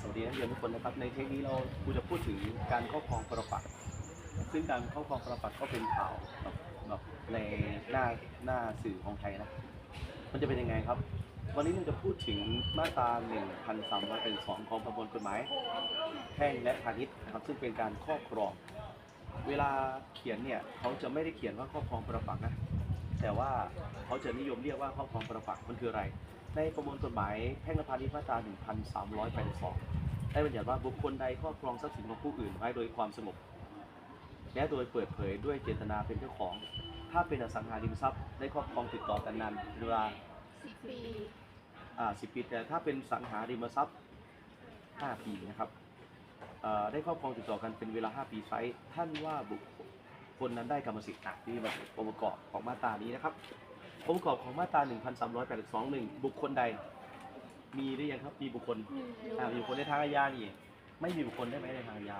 สวัสดีนักเรียนทุกคนนะครับในเทคนี้เราครูจะพูดถึงการครอบครองปรปักษ์ซึ่งการครอบครองปรปักษ์ก็เป็นข่าวแบบแบบในหน้าหน้าสื่อของไทยนะมันจะเป็นยังไงครับ วันนี้เราจะพูดถึงมาตรา1,382ของประมวลกฎหมายแพ่งและพาณิชย์นะครับซึ่งเป็นการครอบครอง เวลาเขียนเนี่ยเขาจะไม่ได้เขียนว่าครอบครองปรปักษ์นะแต่ว่าเขาจะนิยมเรียกว่าครอบครองปรปักษ์มันคืออะไร ในประมวลกฎหมายแพ่งและพาณิชย์มาตรา 1382 ได้บัญญัติว่าบุคคลใดครอบครองทรัพย์สินของผู้อื่นไว้โดยความสงบและโดยเปิดเผยด้วยเจตนาเป็นเจ้าของ ถ้าเป็นอสังหาริมทรัพย์ได้ครอบครองติดต่อกันนานเวลาสิบปีอ่าสิปี แต่ถ้าเป็นสังหาริมทรัพย์ 5 ปีนะครับได้ครอบครองติดต่อกันเป็นเวลา 5 ปีไซส์ท่านว่าบุคคลนั้นได้กรรมสิทธิ์อะที่มาองค์ประกอบของมาตรานี้นะครับ องค์ประกอบของมาตรา1382 1 บุคคลใด มีหรือยังครับ มีบุคคลมีอยู่อ่ามีบุคคลในทางอาญานี่ ไม่มีบุคคลได้ไหมในทางอาญา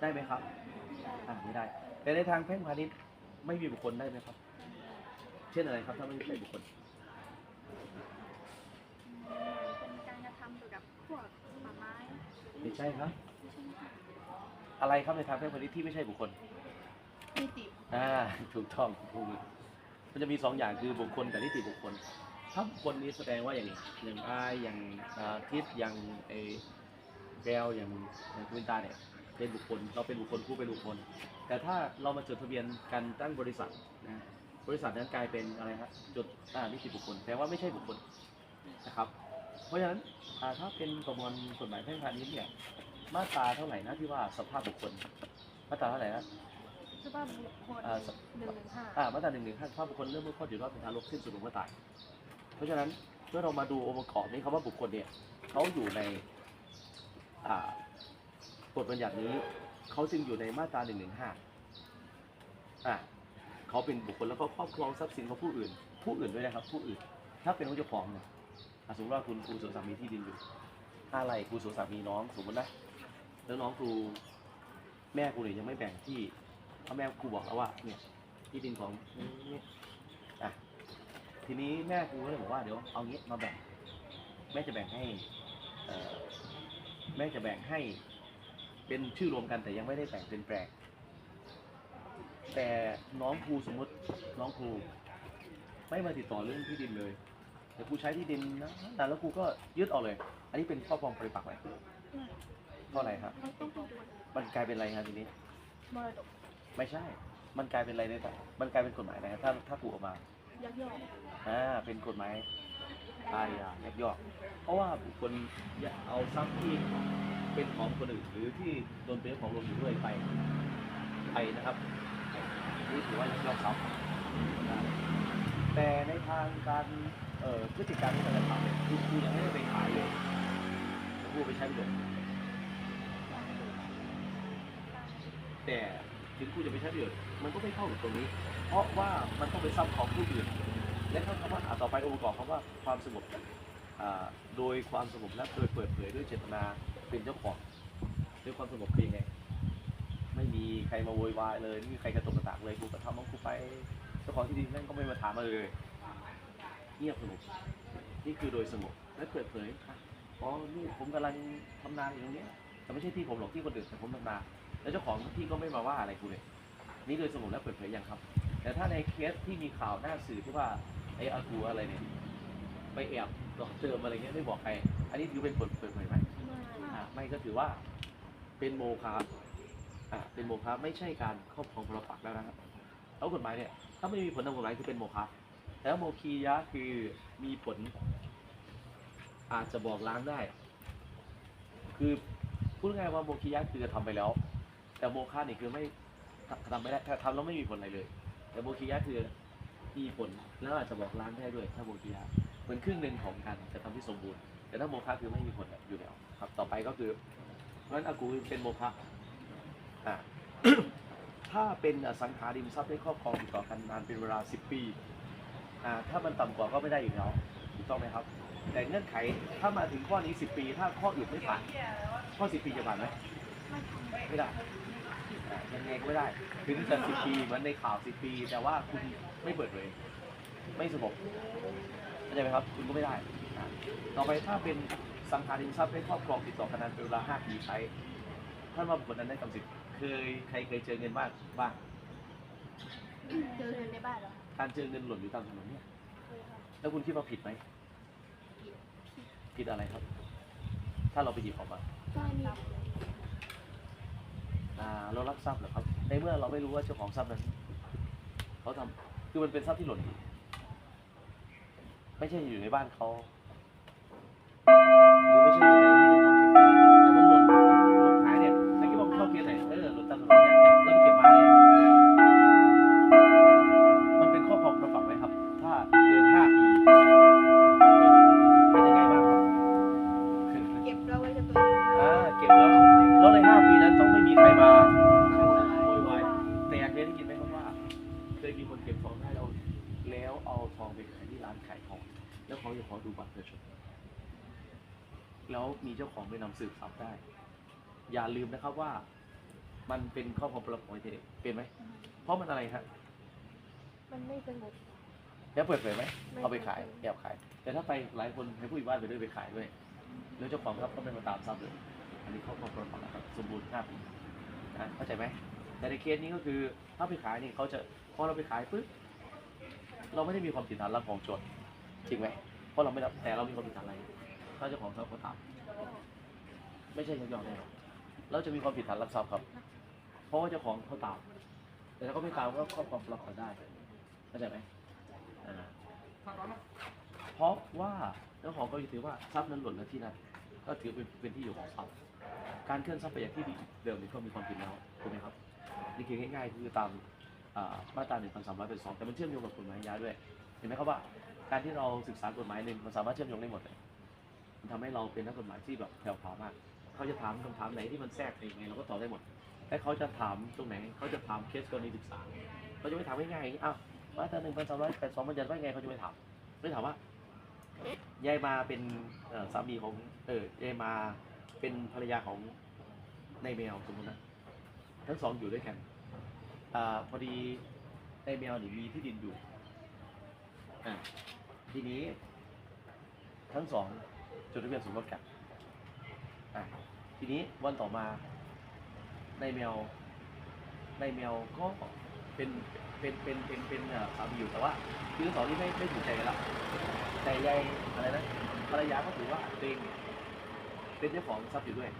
ได้ไหมครับอ่าไม่ได้ แต่ในทางแพ่งพาณิชย์ไม่มีบุคคลได้ไหมครับ เช่นอะไรครับถ้าไม่ใช่บุคคลเป็นการกระทำเกี่ยวกับพวกป่าไม้ไม่ใช่ครับไม่ใช่ค่ะอะไรครับในทางแพ่งพาณิชย์ที่ไม่ใช่บุคคลนิติอ่าถูกต้องถูก มันจะมีสองอย่างคือบุคคลกับนิติบุคคล ถ้าบุคคลนี้แสดงว่าอย่างอย่างอายอย่างทิศอย่างไอแก้วอย่างอย่างคุณตาเนี่ยเป็นบุคคลเราเป็นบุคคลผู้เป็นบุคคล แต่ถ้าเรามาจดทะเบียนกันตั้งบริษัทนะบริษัทนั้นกลายเป็นอะไรครับจดอ่านิติบุคคลแปลว่าไม่ใช่บุคคลนะครับเพราะฉะนั้นถ้าเป็นประมวลกฎหมายแพ่งพาณิชย์เนี่ยมาตราเท่าไหร่นะที่ว่าสภาพบุคคลมาตราเท่าไหร่นะ สภาพบุคคลอ่าสหนึ่งหนึ่งห้าอ่ามาตราหนึ่งหนึ่งห้าภาพบุคคลเริ่มเมื่อข้อจุดว่าเป็นทารกสิ้นสุดลงเมื่อตาย เพราะฉะนั้นเมื่อเรามาดูองค์ประกอบนี้คำว่าบุคคลเนี่ยเขาอยู่ในอ่ากฎบัญญัตินี้เขาจึงอยู่ในมาตราหนึ่งหนึ่งห้าอ่าเขาเป็นบุคคลแล้วก็ครอบครองทรัพย์สินของผู้อื่น ผู้อื่นด้วยนะครับ ผู้อื่น ถ้าเป็นผู้เจ้าของเนี่ยอะสมมติว่าคุณครูสวนสามีที่ดินอยู่ อะไรครูสวนสามีน้องสมมตินะแล้วน้องครูแม่ครูเนี่ยยังไม่แบ่งที่เพราะแม่ครูบอกแล้วว่าเนี่ยที่ดินของนี่อะทีนี้แม่ครูก็เลยบอกว่าเดี๋ยวเอางี้มาแบ่ง แม่จะแบ่งให้เอ่อแม่จะแบ่งให้ เป็นชื่อรวมกันแต่ยังไม่ได้แบ่งเป็นแปลงแต่น้องครูสมมติน้องครูไม่มาติดต่อเรื่องที่ดินเลยแต่ครูใช้ที่ดินนะแต่แล้วครูก็ยึดเอาเลย อันนี้เป็นครอบครองปริปักษ์ไหมเพราะอะไรครับเราต้องดูมันกลายเป็นอะไรครับทีนี้มรดก ไม่ใช่ มันกลายเป็นอะไรในทางมันกลายเป็นกฎหมายนะครับถ้าถ้าครูออกมา ยักยอกอ่า เป็นกฎหมายอาญายักยอก เพราะว่าบุคคลเอาทรัพย์ที่เป็นของคนอื่นหรือที่ตนเป็นเจ้าของรวมอยู่ด้วยไป ไปนะครับนี่ถือว่ายักยอกทรัพย์นะแต่ในทางการเอ่อพฤติการที่เราจะทำเนี่ยคือครูยังไม่ได้ไปขายเลยครูไปใช้ประโยชน์แต่ ถึงครูจะไปใช้ประโยชน์มันก็ไม่เข้ากับตรงนี้ เพราะว่ามันต้องเป็นทรัพย์ของผู้อื่นและคำว่าอ่าต่อไปองค์ประกอบคำว่าความสงบอ่าโดยความสงบและโดยเปิดเผยด้วยเจตนาเป็นเจ้าของด้วยความสงบคือยังไงไม่มีใครมาโวยวายเลยไม่มีใครกระตุกกระตากเลยกูก็ทำของกูไปเจ้าของที่ดินแม่งก็ไม่มาถามมาเลยเงียบสงบนี่คือโดยสงบและเปิดเผยอ๋อนี่ผมกำลังทำนาอยู่ตรงนี้แต่ไม่ใช่ที่ผมหรอกที่คนอื่นแต่ผมทำนา แล้วเจ้าของที่ก็ไม่มาว่าอะไรกูเลย นี่โดยสงบและเปิดเผยยังครับ แต่ถ้าในเคสที่มีข่าวหน้าสื่อที่ว่าไอ้อากูอะไรเนี่ยไปแอบหลอกเติมอะไรเงี้ยไม่บอกใคร อันนี้ถือเป็นเปิดเปิดเผยไหมไม่อ่าไม่ก็ถือว่าเป็นโมฆะอ่าเป็นโมฆะไม่ใช่การครอบครองพลปักษ์แล้วนะครับแล้วกฎหมายเนี่ยถ้าไม่มีผลทางกฎหมายคือเป็นโมฆะแต่ว่าโมคียะคือมีผล อาจจะบอกล้างได้ คือพูดง่ายๆว่าโมคียะคือกระทำไปแล้ว แต่โมฆะนี่คือไม่ทำไม่ได้ทำแล้วไม่มีผลอะไรเลย แต่โมคียะคือมีผลแล้วอาจจะบอกล้างได้ด้วย ถ้าโมคียะเหมือนครึ่งหนึ่งของการจะทำที่สมบูรณ์ แต่ถ้าโมฆะคือไม่มีผลอยู่แล้วครับ ต่อไปก็คือเพราะฉะนั้นอากูเป็นโมฆะอ่าถ้าเป็นสังหาริมทรัพย์ได้ครอบครองติดต่อกันนานเป็นเวลา 10 ปีอ่าถ้ามันต่ำกว่าก็ไม่ได้อยู่แล้วถูกต้องไหมครับ แต่เงื่อนไขถ้ามาถึงข้อนี้ 10 ปี ถ้าข้ออื่นไม่ผ่านข้อ 10 ปีจะผ่านไหม ไม่ทำไม่ได้อ่ายังไงก็ไม่ได้ถึงจะ10ปีเหมือนในข่าว10ปี แต่ว่าคุณไม่เปิดเผยไม่สงบเข้าใจไหมครับ คุณก็ไม่ได้อ่าต่อไปถ้าเป็นสังหาริมทรัพย์ให้ครอบครองติดต่อกันนานเป็นเวลาห้าปีใช้ท่านว่าบุคคลนั้นได้กำสิทธิ์เคยใครเคยเจอเงินบ้างบ้างเจอเงินในบ้านเหรอการเจอเงินหล่นอยู่ตามถนนเนี่ยเคยครับแล้วคุณคิดว่าผิดไหมผิดอะไรครับ ถ้าเราไปหยิบออกมาก็มีอ่า เรารับทรัพย์เหรอครับ ในเมื่อเราไม่รู้ว่าเจ้าของทรัพย์นั้นเขาทำคือมันเป็นทรัพย์ที่หล่นอยู่ไม่ใช่อยู่ในบ้านเขาหรือไม่ใช่อยู่ใน เขาจะขอดูบัตรประชาชนแล้วมีเจ้าของไปนำสืบทรัพย์ได้ อย่าลืมนะครับว่า มันเป็นข้อความประกอบของเทเป็นไหม เพราะมันอะไรฮะมันไม่สงบ แล้วเปิดเผยไหมไม่ เอาไปขายเปิดเผยแอบขาย แต่ถ้าไปหลายคนให้ผู้ใหญ่บ้านไปด้วยไปขายด้วยแล้วเจ้าของทรัพย์ก็ไม่มาตามทรัพย์เลยอันนี้ข้อความประกอบนะครับสมบูรณ์ห้าปีนะเข้าใจไหมแต่ในเคสนี้ก็คือถ้าไปขายนี่เขาจะพอเราไปขายปุ๊บเราไม่ได้มีความผิดฐานรับของโจรจริงไหม เพราะเราไม่รับแต่เรามีความผิดฐานอะไร ถ้าเจ้าของทรัพย์เขาตามไม่ใช่ยักยอกแน่นอนเราจะมีความผิดฐานรับทรัพย์ครับ เพราะว่าเจ้าของเขาตาม แต่ถ้าเขาไม่ตามก็ครอบครองประกอได้เข้าใจไหมอ่าเพราะว่าเจ้าของก็ถือว่าทรัพย์นั้นหล่นแล้วที่นั่นก็ถือเป็นเป็นที่อยู่ของทรัพย์การเคลื่อนทรัพย์ไปอย่างที่เดิมนี่ก็มีความผิดแล้วถูกไหมครับนี่คือง่ายๆคือตามอ่ามาตรา 1 3 0 0 2แต่มันเชื่อมโยงกับกฎหมายอาญาด้วย เห็นไหมครับว่า การที่เราศึกษากฎหมายหนึ่งมันสามารถเชื่อมโยงได้หมดเลยมันทำให้เราเป็นนักกฎหมายที่แบบแผ่วพามาก เขาจะถามคำถามไหนที่มันแทรกไปยังไงเราก็ตอบได้หมดและเขาจะถามตรงไหนเขาจะถามเคสกรณีศึกษาเขาจะไม่ถามง่ายๆอย่างนี้อ้าวมาตราหนึ่งพันสามร้อยแปดสองบัญญัติว่าไงเขาจะไม่ถามไม่ถามว่ายายมาเป็นสามีของเออยายมาเป็นภรรยาของนายแมวสมมตินะทั้งสองอยู่ด้วยกันอาพอดีในแมวนี่มีที่ดินอยู่ อ่าทีนี้ ทั้งสองจดทะเบียนสมรสกันอ่าทีนี้วันต่อมาในแมวในแมวก็เป็นเป็นเป็นเป็นเป็นเอ่อสามีอยู่แต่ว่าคือสองนี่ไม่ไม่ถูกใจกันละแต่ยายอะไรนะภรรยาก็ถือว่าตัวเองเนี่ยเป็นเจ้าของทรัพย์อยู่ด้วย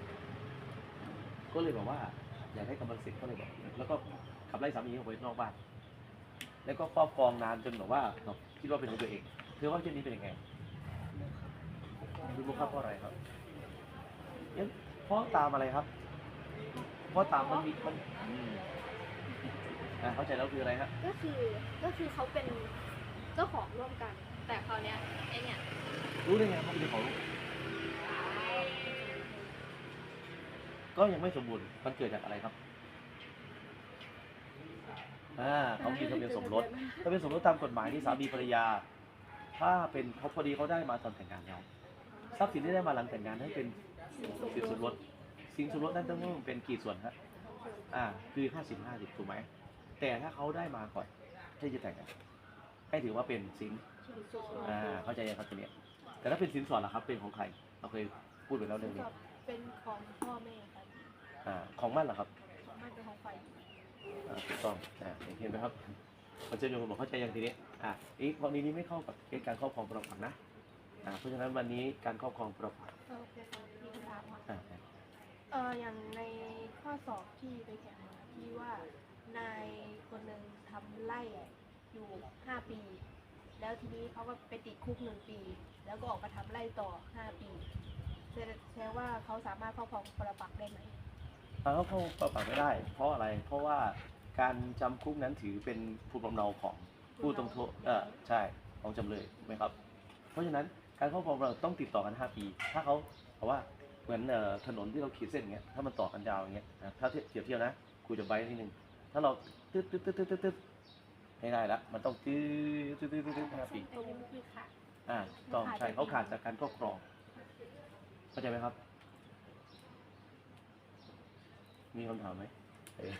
ก็เลยบอกว่า อยากให้กำลังสิทธิ์ก็เลยบอกแล้วก็ขับไล่สามีออกไปนอกบ้าน แล้วก็ครอบครองนานจนแบบว่าเราคิดว่าเป็นของตัวเองเธอว่าเช่นนี้เป็นยังไงดูมุขครับเพราะอะไรครับเอ๊ะเพราะตามอะไรครับ เพราะตามมันมีมันอืมอ่าเข้าใจแล้วคืออะไรฮะก็คือก็คือเขาเป็นเจ้าของร่วมกัน แต่คราวเนี้ยไอเนี่ยรู้ได้ไงว่าเป็นของลูกก็ยังไม่สมบูรณ์มันเกิดจากอะไรครับ อ่าเขามีทะเบียนสมรสทะเบียนสมรสตามกฎหมายที่สามีภรรยา ถ้าเป็นเขาพอดีเขาได้มาตอนแต่งงานแล้วทรัพย์สินที่ได้มาหลังแต่งงานนั้นเป็นสินสมรสสินสมรสนั้นต้องเป็นกี่ส่วนฮะอ่า คือห้าสิบห้าสิบถูกไหมแต่ถ้าเขาได้มาก่อนที่จะแต่งงานให้ถือว่าเป็นสินอ่าเข้าใจยังครับทีเนี้ยแต่ถ้าเป็นสินสอดล่ะครับ เป็นของใครเราเคยพูดไปแล้วเรื่องนี้เป็นของพ่อแม่ครับอ่าของมั่นเหรอครับมันเป็นของฝ่ายหญิง อ่าถูกต้องอ่าเห็นไหมครับมันจะโยงบอกเข้าใจยังทีนี้อ่าอีกกรณีนี้ไม่เข้ากับเกณฑ์การครอบครองประปักษ์นะอ่าเพราะฉะนั้นวันนี้การครอบครองประปักษ์โอเคครับที่ถามมาอ่าเอออย่างในข้อสอบที่ไปแข่งมาที่ว่านายคนหนึ่งทำไร่อยู่ห้าปี แล้วทีนี้เขาก็ไปติดคุกหนึ่งปี แล้วก็ออกมาทำไร่ต่อห้าปีแสดงแสดงว่าเขาสามารถครอบครองปรปักษ์ได้ไหม การครอบครองประปักษ์ไม่ได้ เพราะอะไร เพราะว่าการจำคุกนั้นถือเป็นภูมิลำเนาของผู้ต้องโทษเออใช่ของจำเลยถูกไหมครับ เพราะฉะนั้นการครอบครองเราต้องติดต่อกัน 5 ปี ถ้าเขาบอกว่าเหมือนเอ่อถนนที่เราขีดเส้นอย่างเงี้ยถ้ามันต่อกันยาวอย่างเงี้ยนะถ้าเทียบเทียบเทียบนะครูจะใบนิดนึงถ้าเราตึ๊ดตึ๊ดตึ๊ดตึ๊ดตึ๊ดตึ๊ดไม่ได้ละมันต้องตึ๊ดตึ๊ดตึ๊ดตึ๊ดตึ๊ดห้าปีตรงนี้คือขาดอ่าต้องใช่เขาขาดจากการครอบครองเข้าใจไหมครับ มีคำถามไหม